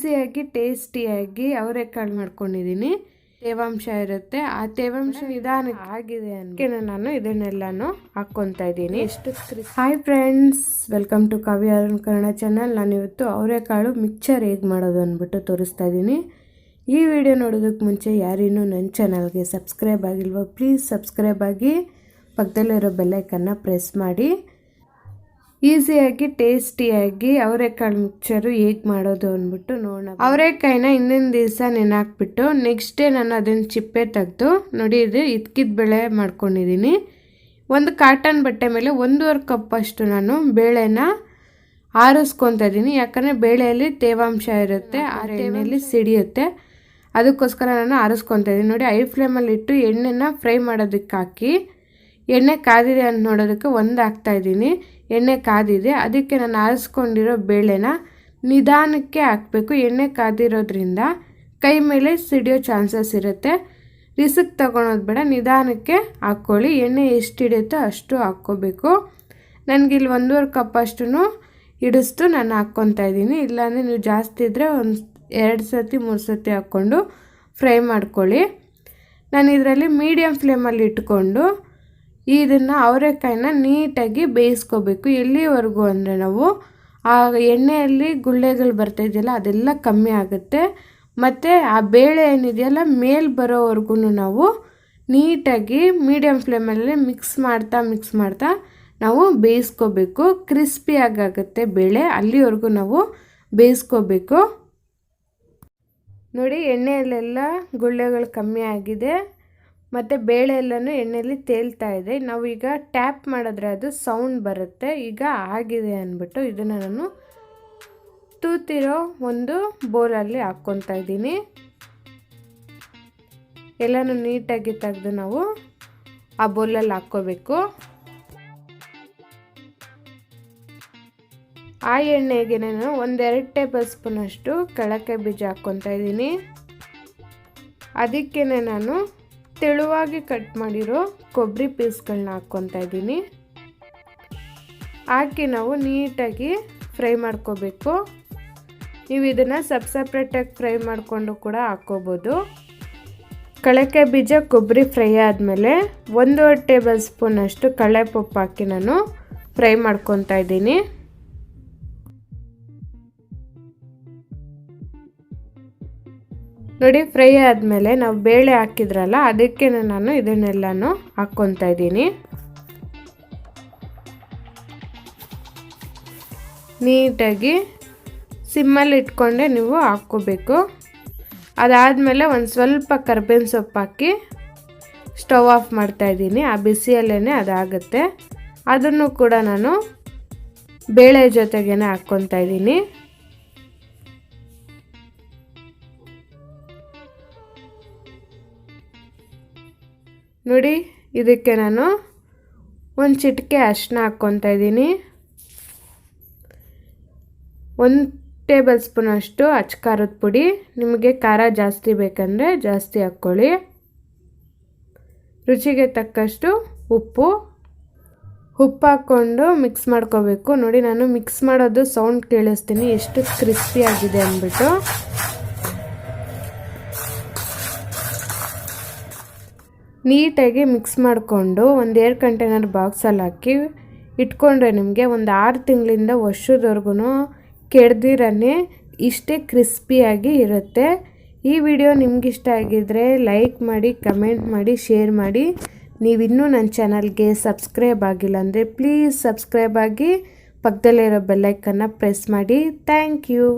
ಈಸಿಯಾಗಿ ಟೇಸ್ಟಿಯಾಗಿ ಅವರೆಕಾಳು ಮಾಡ್ಕೊಂಡಿದ್ದೀನಿ. ತೇವಾಂಶ ಇರುತ್ತೆ. ಆ ತೇವಾಂಶ ನಿಧಾನಕ್ಕೆ ಆಗಿದೆ ಅನ್ಕೆ ನಾನು ಇದನ್ನೆಲ್ಲಾನು ಹಾಕ್ಕೊತಾ ಇದ್ದೀನಿ. ಎಷ್ಟು ಹಾಯ್ ಫ್ರೆಂಡ್ಸ್ ವೆಲ್ಕಮ್ ಟು ಕವಿ ಅರುಣ್ ಕನ್ನಡ ಚಾನಲ್ ನಾನು ಇವತ್ತು ಅವರೆಕಾಳು ಮಿಕ್ಚರ್ ಹೇಗೆ ಮಾಡೋದು ಅಂದ್ಬಿಟ್ಟು ತೋರಿಸ್ತಾ ಇದ್ದೀನಿ. ಈ ವಿಡಿಯೋ ನೋಡೋದಕ್ಕೆ ಮುಂಚೆ ಯಾರಿನ್ನೂ ನನ್ನ ಚಾನಲ್ಗೆ ಸಬ್ಸ್ಕ್ರೈಬ್ ಆಗಿಲ್ವೋ ಪ್ಲೀಸ್ ಸಬ್ಸ್ಕ್ರೈಬ್ ಆಗಿ ಪಕ್ಕದಲ್ಲಿರೋ ಬೆಲ್ಲೈಕನ್ನು ಪ್ರೆಸ್ ಮಾಡಿ. ಈಸಿಯಾಗಿ ಟೇಸ್ಟಿಯಾಗಿ ಅವರೆಕಾಳು ಮಿಕ್ಚರು ಹೇಗೆ ಮಾಡೋದು ಅಂದ್ಬಿಟ್ಟು ನೋಡೋಣ. ಅವರೆಕಾಯಿನ ಹಿಂದಿನ ದಿವಸ ನೆನಾಕ್ಬಿಟ್ಟು ನೆಕ್ಸ್ಟ್ ಡೇ ನಾನು ಅದನ್ನು ಚಿಪ್ಪೆ ತೆಗೆದು ನೋಡಿ ಇದು ಇದ್ಕಿದ ಬೆಳೆ ಮಾಡ್ಕೊಂಡಿದ್ದೀನಿ ಒಂದು ಕಾಟನ್ ಬಟ್ಟೆ ಮೇಲೆ ಒಂದೂವರೆ ಕಪ್ ಅಷ್ಟು ನಾನು ಬೇಳೆನ ಆರಿಸ್ಕೊತಾ ಇದ್ದೀನಿ ಯಾಕಂದರೆ ಬೇಳೆಯಲ್ಲಿ ತೇವಾಂಶ ಇರುತ್ತೆ ಆ ಎಣ್ಣೆಯಲ್ಲಿ ಸಿಡಿಯುತ್ತೆ ಅದಕ್ಕೋಸ್ಕರ ನಾನು ಆರಿಸ್ಕೊತಾ ಇದ್ದೀನಿ ನೋಡಿ ಐ ಫ್ಲೇಮಲ್ಲಿಟ್ಟು ಎಣ್ಣೆನ ಫ್ರೈ ಮಾಡೋದಕ್ಕೆ ಹಾಕಿ ಎಣ್ಣೆ ಕಾದಿದೆ ಅಂತ ನೋಡೋದಕ್ಕೆ ಒಂದು ಹಾಕ್ತಾ ಇದ್ದೀನಿ. ಎಣ್ಣೆ ಕಾದಿದೆ. ಅದಕ್ಕೆ ನಾನು ಆರಿಸ್ಕೊಂಡಿರೋ ಬೇಳೆನ ನಿಧಾನಕ್ಕೆ ಹಾಕಬೇಕು. ಎಣ್ಣೆ ಕಾದಿರೋದ್ರಿಂದ ಕೈ ಮೇಲೆ ಸಿಡಿಯೋ ಚಾನ್ಸಸ್ ಇರುತ್ತೆ. ರಿಸಕ್ ತಗೊಳೋದು ಬೇಡ. ನಿಧಾನಕ್ಕೆ ಹಾಕ್ಕೊಳ್ಳಿ. ಎಣ್ಣೆ ಎಷ್ಟು ಹಿಡಿಯುತ್ತೋ ಅಷ್ಟು ಹಾಕ್ಕೋಬೇಕು. ನನಗಿಲ್ಲಿ ಒಂದೂವರೆ ಕಪ್ ಅಷ್ಟು ಹಿಡಿಸ್ತು ನಾನು ಹಾಕ್ಕೊತಾ ಇದ್ದೀನಿ. ಇಲ್ಲಾಂದರೆ ನೀವು ಜಾಸ್ತಿ ಇದ್ದರೆ ಒಂದು ಎರಡು ಸತಿ ಮೂರು ಸತಿ ಹಾಕ್ಕೊಂಡು ಫ್ರೈ ಮಾಡ್ಕೊಳ್ಳಿ. ನಾನು ಇದರಲ್ಲಿ ಮೀಡಿಯಮ್ ಫ್ಲೇಮಲ್ಲಿ ಇಟ್ಕೊಂಡು ಇದನ್ನು ಅವರೆಕಾಯಿನ ನೀಟಾಗಿ ಬೇಯಿಸ್ಕೋಬೇಕು. ಎಲ್ಲಿವರೆಗೂ ಅಂದರೆ ನಾವು ಆ ಎಣ್ಣೆಯಲ್ಲಿ ಗುಳ್ಳೆಗಳು ಬರ್ತಾಯಿದೆಯಲ್ಲ ಅದೆಲ್ಲ ಕಮ್ಮಿ ಆಗುತ್ತೆ. ಮತ್ತು ಆ ಬೇಳೆ ಏನಿದೆಯಲ್ಲ ಮೇಲೆ ಬರೋವರೆಗೂ ನಾವು ನೀಟಾಗಿ ಮೀಡಿಯಮ್ ಫ್ಲೇಮಲ್ಲಿ ಮಿಕ್ಸ್ ಮಾಡ್ತಾ ಮಿಕ್ಸ್ ಮಾಡ್ತಾ ನಾವು ಬೇಯಿಸ್ಕೋಬೇಕು. ಕ್ರಿಸ್ಪಿಯಾಗುತ್ತೆ ಬೇಳೆ, ಅಲ್ಲಿವರೆಗೂ ನಾವು ಬೇಯಿಸ್ಕೋಬೇಕು. ನೋಡಿ ಎಣ್ಣೆಯಲ್ಲೆಲ್ಲ ಗುಳ್ಳೆಗಳು ಕಮ್ಮಿ ಆಗಿದೆ. ಮತ್ತು ಬೇಳೆ ಎಲ್ಲನೂ ಎಣ್ಣೆಯಲ್ಲಿ ತೇಲ್ತಾ ಇದೆ ನಾವು ಈಗ ಟ್ಯಾಪ್ ಮಾಡಿದ್ರೆ ಅದು ಸೌಂಡ್ ಬರುತ್ತೆ. ಈಗ ಆಗಿದೆ ಅಂದ್ಬಿಟ್ಟು ಇದನ್ನು ನಾನು ತೂತಿರೋ ಒಂದು ಬೋಲಲ್ಲಿ ಹಾಕ್ಕೊತಾ ಇದ್ದೀನಿ. ಎಲ್ಲನೂ ನೀಟಾಗಿ ತೆಗೆದು ನಾವು ಆ ಬೋಲಲ್ಲಿ ಹಾಕ್ಕೋಬೇಕು. ಆ ಎಣ್ಣೆಗೆ ನಾನು ಒಂದೆರಡು ಟೇಬಲ್ ಸ್ಪೂನಷ್ಟು ಕಳಕೆ ಬೀಜ ಹಾಕ್ಕೊತಾ ಇದ್ದೀನಿ. ಅದಕ್ಕೇ ನಾನು ತೆಳುವಾಗಿ ಕಟ್ ಮಾಡಿರೋ ಕೊಬ್ಬರಿ ಪೀಸ್ಗಳನ್ನ ಹಾಕ್ಕೊತಾ ಇದ್ದೀನಿ. ಹಾಕಿ ನಾವು ನೀಟಾಗಿ ಫ್ರೈ ಮಾಡ್ಕೋಬೇಕು. ನೀವು ಇದನ್ನು ಸಬ್ ಸಪ್ರೇಟಾಗಿ ಫ್ರೈ ಮಾಡಿಕೊಂಡು ಕೂಡ ಹಾಕ್ಕೋಬೋದು. ಕಳಕೆ ಬೀಜ ಕೊಬ್ಬರಿ ಫ್ರೈ ಆದಮೇಲೆ ಒಂದೂವರೆ ಟೇಬಲ್ ಸ್ಪೂನಷ್ಟು ಕಳೆ ಪಪ್ಪು ಹಾಕಿ ನಾನು ಫ್ರೈ ಮಾಡ್ಕೊತಾ ಇದ್ದೀನಿ. ನೋಡಿ ಫ್ರೈ ಆದಮೇಲೆ ನಾವು ಬೇಳೆ ಹಾಕಿದ್ರಲ್ಲ ಅದಕ್ಕೆ ನಾನು ಇದನ್ನೆಲ್ಲನೂ ಹಾಕ್ಕೊತಾ ಇದ್ದೀನಿ. ನೀಟಾಗಿ ಸಿಮ್ಮಲ್ಲಿ ಇಟ್ಕೊಂಡೆ ನೀವು ಹಾಕ್ಕೋಬೇಕು. ಅದಾದಮೇಲೆ ಒಂದು ಸ್ವಲ್ಪ ಕರ್ಬೇವಿನ ಸೊಪ್ಪು ಹಾಕಿ ಸ್ಟವ್ ಆಫ್ ಮಾಡ್ತಾಯಿದ್ದೀನಿ ಆ ಬಿಸಿಯಲ್ಲೇ ಅದಾಗುತ್ತೆ. ಅದನ್ನು ಕೂಡ ನಾನು ಬೇಳೆ ಜೊತೆಗೇ ಹಾಕ್ಕೊತಾ ಇದ್ದೀನಿ. ನೋಡಿ, ಇದಕ್ಕೆ ನಾನು ಒಂದು ಚಿಟಿಕೆ ಅರಿಶಿನ ಹಾಕ್ಕೊತಾ ಇದ್ದೀನಿ. ಒಂದು ಟೇಬಲ್ ಸ್ಪೂನ್ ಅಷ್ಟು ಅಚ್ಚ ಖಾರದ ಪುಡಿ. ನಿಮಗೆ ಖಾರ ಜಾಸ್ತಿ ಬೇಕಂದರೆ ಜಾಸ್ತಿ ಹಾಕ್ಕೊಳ್ಳಿ. ರುಚಿಗೆ ತಕ್ಕಷ್ಟು ಉಪ್ಪು. ಉಪ್ಪು ಹಾಕ್ಕೊಂಡು ಮಿಕ್ಸ್ ಮಾಡ್ಕೋಬೇಕು. ನೋಡಿ, ನಾನು ಮಿಕ್ಸ್ ಮಾಡೋದು ಸೌಂಡ್ ಕೇಳಿಸ್ತೀನಿ. ಎಷ್ಟು ಕ್ರಿಸ್ಪಿಯಾಗಿದೆ ಅಂದ್ಬಿಟ್ಟು. ನೀಟಾಗಿ ಮಿಕ್ಸ್ ಮಾಡಿಕೊಂಡು ಒಂದು ಏರ್ ಕಂಟೈನರ್ ಬಾಕ್ಸಲ್ಲಿ ಹಾಕಿ ಇಟ್ಕೊಂಡ್ರೆ ನಿಮಗೆ ಒಂದು ಆರು ತಿಂಗಳಿಂದ ವರ್ಷದವರೆಗೂ ಕೆಡ್ದಿರನೇ ಇಷ್ಟೇ ಕ್ರಿಸ್ಪಿಯಾಗಿ ಇರುತ್ತೆ. ಈ ವಿಡಿಯೋ ನಿಮಗಿಷ್ಟ ಆಗಿದ್ದರೆ ಲೈಕ್ ಮಾಡಿ, ಕಮೆಂಟ್ ಮಾಡಿ, ಶೇರ್ ಮಾಡಿ. ನೀವಿನ್ನೂ ನನ್ನ ಚಾನಲ್ಗೆ ಸಬ್ಸ್ಕ್ರೈಬ್ ಆಗಿಲ್ಲ ಅಂದರೆ ಪ್ಲೀಸ್ ಸಬ್ಸ್ಕ್ರೈಬ್ ಆಗಿ ಪಕ್ಕದಲ್ಲಿರೋ ಬೆಲ್ಲೈಕನ್ನು ಪ್ರೆಸ್ ಮಾಡಿ. Thank you.